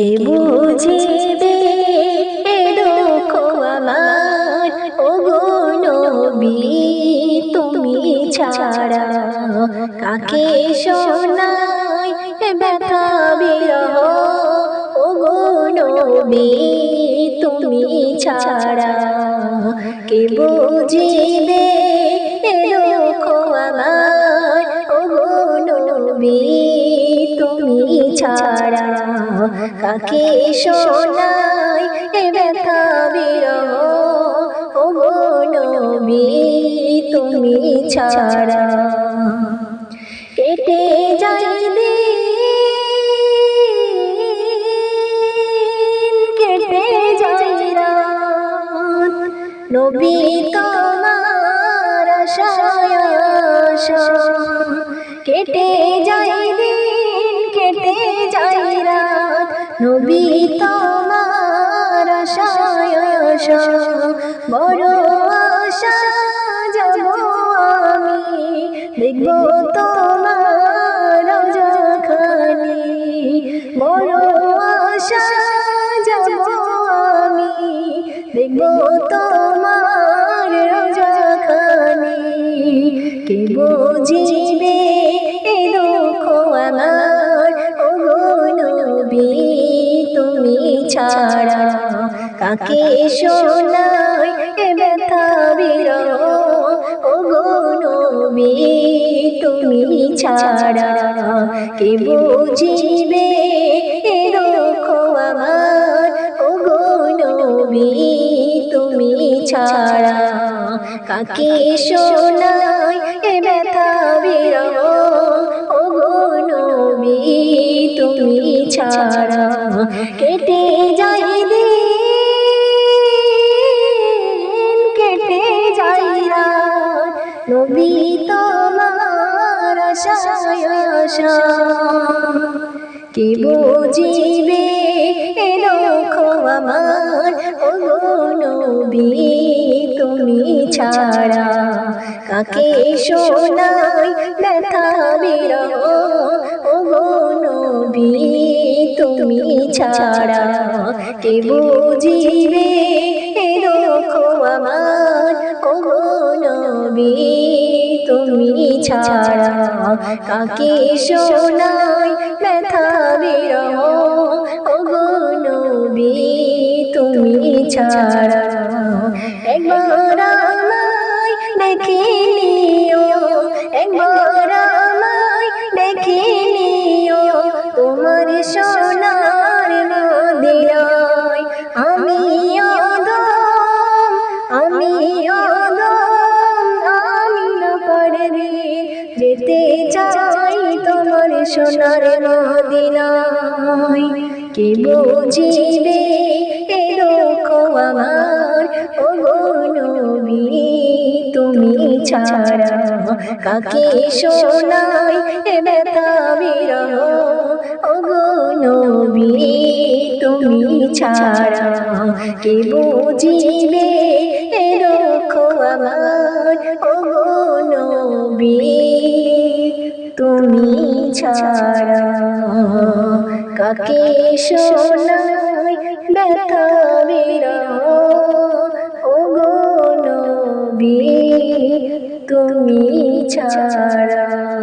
কে বুঝিবে এ দুঃখ আমার? ও নবী, তুমি ছাড়া কাকে শোনাই এ ব্যথা বিরহ? ও নবী, তুমি ছাড়া কে বুঝিবে কাকে শোনাই এ ব্যথা বিরহ? ও নবী তুমি ছাড়া কেটে দিন কেটে রাত নবী তোমার আশায় আশা কেটে যায় নবী তোমার আশায় আশা। বড় আশা যাব আমি। দেখব তোমার রাজাখানি। বড় আশা যাব আমি। দেখব তোমার রাজাখানি। কে বুঝিবে কাকে শোনাই এ ব্যথা বিরহ? ও নবী, তুমি ছাড়া কে বুঝিবে? দুঃখ আমার। ও নবী, তুমি ছাড়া কাকে শোনাই এ ব্যথা বিরহ? ও নবী, তুমি ছাড়া কেটে যাই দিন নবী তোমার কে বুঝিবে এ দুঃখ আমার? ও নবী, তুমি ছাড়া কাকে শোনাই ব্যথা বিরহ? ও নবী, তুমি ছাড়া। কে বুঝিবে ছাড়া কাকে শোনাই ব্যথা বিরহ? ও নবী তুমি ছাড়া একবার আমায় দেখে সোনার মদিনায় কে বুঝিবে এ দুঃখ আমার? ও নবী, তুমি ছাড়া কাকে শোনাই এ ব্যথা বিরহ? ও নবী, তুমি ছাড়া কে বুঝিবে ছাড়া কাকে শোনাই ব্যথা বিরহ? ও গো নবী তুমি ছাড়া